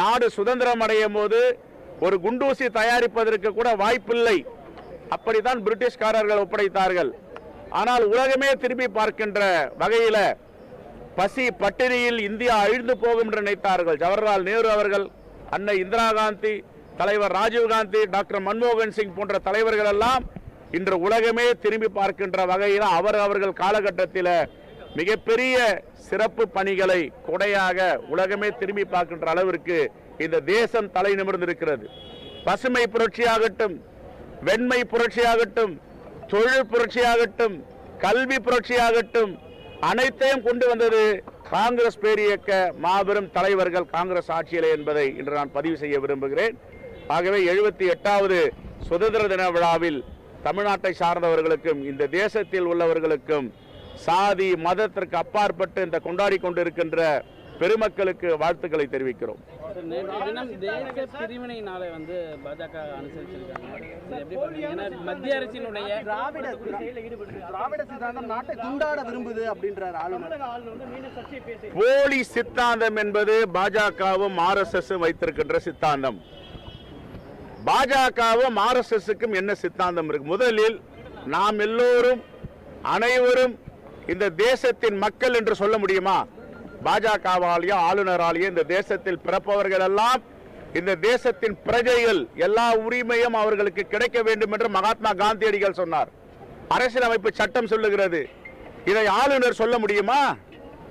நாடு சுதந்திரம் அடையும் போது ஒரு குண்டூசி தயாரிப்பதற்கு கூட வாய்ப்பில்லை. அப்படித்தான் பிரிட்டிஷ்காரர்கள் ஒப்படைத்தார்கள். ஆனால் உலகமே திரும்பி பார்க்கின்ற வகையில பசி பட்டினியில் இந்தியா அழிந்து போகும் என்று நினைத்தார்கள். ஜவஹர்லால் நேரு அவர்கள் அன்னை இந்திரா காந்தி தலைவர் ராஜீவ் காந்தி டாக்டர் மன்மோகன் சிங் போன்ற தலைவர்கள் எல்லாம் இன்று உலகமே திரும்பி பார்க்கின்ற வகையில் அவர் அவர்கள் காலகட்டத்தில் மிகப்பெரிய சிறப்பு பணிகளை கொடையாக உலகமே திரும்பி பார்க்கின்ற அளவிற்கு இந்த தேசம் தலை நிமிர்ந்திருக்கிறது. பசுமை புரட்சியாகட்டும் வெண்மை புரட்சியாகட்டும் தொழில் புரட்சியாகட்டும் கல்வி புரட்சியாகட்டும் அனைத்தையும் கொண்டு வந்தது காங்கிரஸ் பேரியக்க மாபெரும் தலைவர்கள் காங்கிரஸ் ஆட்சியிலே என்பதை இன்று நான் பதிவு செய்ய விரும்புகிறேன். ஆகவே எழுபத்தி எட்டாவது சுதந்திர தின விழாவில் தமிழ்நாட்டை சார்ந்தவர்களுக்கும் இந்த தேசத்தில் உள்ளவர்களுக்கும் சாதி மதத்திற்கு அப்பாற்பட்டு இந்த கொண்டாடி கொண்டிருக்கின்ற பெருமக்களுக்கு வாழ்த்துக்களை தெரிவிக்கிறோம். நேற்று தினம் தேச பிரிவினை நாளை வந்து பாஜக அனுசரிச்சிருக்காங்க. இது எப்படி பாக்குறீங்க? ஏன்னா மத்திய அரசினுடைய திராவிட திராவிட சித்தாந்தம் நாட்டை துண்டாட விரும்புது அப்படின்றார் ஆளுநர். போலி சித்தாந்தம் என்பது பாஜகவும் ஆர்எஸ்எஸ் வைத்திருக்கின்ற சித்தாந்தம். பாஜகவும் ஆர்எஸ்எஸ்க்கும் என்ன சித்தாந்தம் இருக்கு? முதலில் நாம் எல்லோரும் அனைவரும் இந்த தேசத்தின் மக்கள் என்று சொல்ல முடியுமா? பாஜகவாலேயோ ஆளுநராலேயோ இந்த தேசத்தில் பிறப்பவர்கள் எல்லாம் இந்த தேசத்தின் பிரஜைகள் எல்லா உரிமையும் அவர்களுக்கு கிடைக்க வேண்டும் என்று மகாத்மா காந்தியடிகள் சொன்னார். அரசியலமைப்பு சட்டம் சொல்லுகிறது. இதை ஆளுநர் சொல்ல முடியுமா?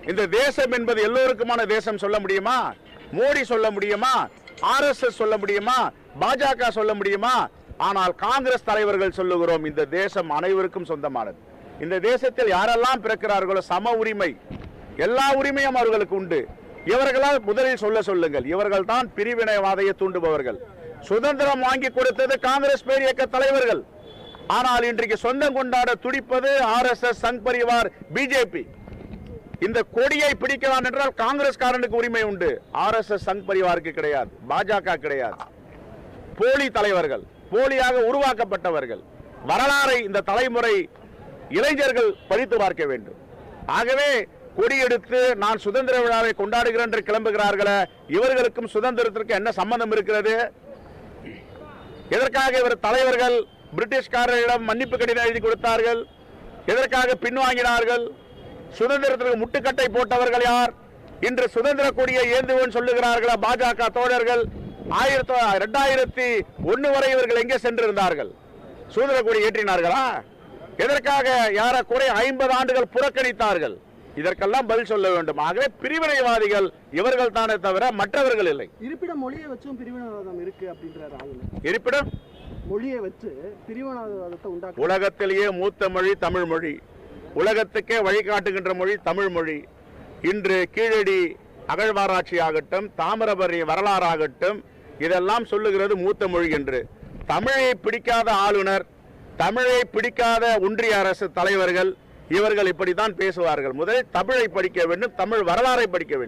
இந்த தேசம் என்பது எல்லோருக்குமான தேசம் சொல்ல முடியுமா? மோடி சொல்ல முடியுமா? ஆர்எஸ்எஸ் சொல்ல முடியுமா? பாஜக சொல்ல முடியுமா? ஆனால் காங்கிரஸ் தலைவர்கள் சொல்லுகிறோம் இந்த தேசம் அனைவருக்கும் சொந்தமானது. இந்த தேசத்தில் யாரெல்லாம் பிறக்கிறார்களோ சம உரிமை. எல்லா உரிமையும் அவர்களுக்கு உண்டு. இவர்களால் முதலில் சொல்ல சொல்லுங்கள். இவர்கள் தான் பிரிவினைவாதையை தூண்டுபவர்கள். சுதந்திரம் வாங்கி கொடுத்தது காங்கிரஸ் பேர் இயக்க தலைவர்கள். ஆனால் இன்றைக்கு சொந்தம் கொண்டாட துடிப்பது ஆர்எஸ்எஸ் சங் பரிவார் பிஜேபி இந்த கொடியை பிடிக்கலாம் என்றால் காங்கிரஸ்காரனுக்கு உரிமை உண்டு. ஆர்எஸ்எஸ் சங் பரிவாருக்கு கிடையாது. பாஜக கிடையாது. போலி தலைவர்கள் போலியாக உருவாக்கப்பட்டவர்கள். வரலாறை இந்த தலைமுறை இளைஞர்கள் படித்து பார்க்க வேண்டும். ஆகவே கொடியெடுத்து நான் சுதந்திர விழாவை கொண்டாடுகிறேன் என்று கிளம்புகிறார்களே இவர்களுக்கும் சுதந்திரத்திற்கு என்ன சம்பந்தம் இருக்கிறது? எதற்காக இவர் தலைவர்கள் பிரிட்டிஷ்காரர்களிடம் மன்னிப்பு கடிதம் எழுதி கொடுத்தார்கள்? எதற்காக பின்வாங்கினார்கள்? சுதந்திரத்திற்கு முட்டுக்கட்டை போட்டவர்கள் யார்? இன்று சுதந்திர கொடியை ஏந்துவன் சொல்லுகிறார்களா பாஜக தோழர்கள்? ஆயிரத்தி ரெண்டாயிரத்தி ஒன்று வரை இவர்கள் எங்கே சென்றிருந்தார்கள்? சுதந்திர கொடி ஏற்றினார்களா? எதற்காக யார குறை ஐம்பது ஆண்டுகள் புறக்கணித்தார்கள்? இதற்கெல்லாம் பதில் சொல்ல வேண்டும். ஆகவே பிரிவினைவாதிகள் இவர்கள் தானே தவிர மற்றவர்கள் இல்லை. இருப்பிட மொழியை வச்சும் பிரிவினவாதம் இருக்கு அப்படின்றார் இருப்பிடம்? மொழியை வச்சு பிரிவினவாதத்தை உண்டாக்க உலகத்திலேயே மூத்த மொழி தமிழ் மொழி. உலகத்துக்கே வழிகாட்டுகின்ற மொழி தமிழ் மொழி. இன்று கீழடி அகழ்வாராய்ச்சி ஆகட்டும் தாமிரபரணி வரலாறாகட்டும் இதெல்லாம் சொல்லுகிறது மூத்த மொழி என்று. தமிழை பிடிக்காத ஆளுநர் தமிழை பிடிக்காத ஒன்றிய அரசு தலைவர்கள் இவர்கள் இப்படித்தான் பேசுவார்கள். முதலில் தமிழை படிக்க வேண்டும் தமிழ் வரலாறை படிக்க வேண்டும்.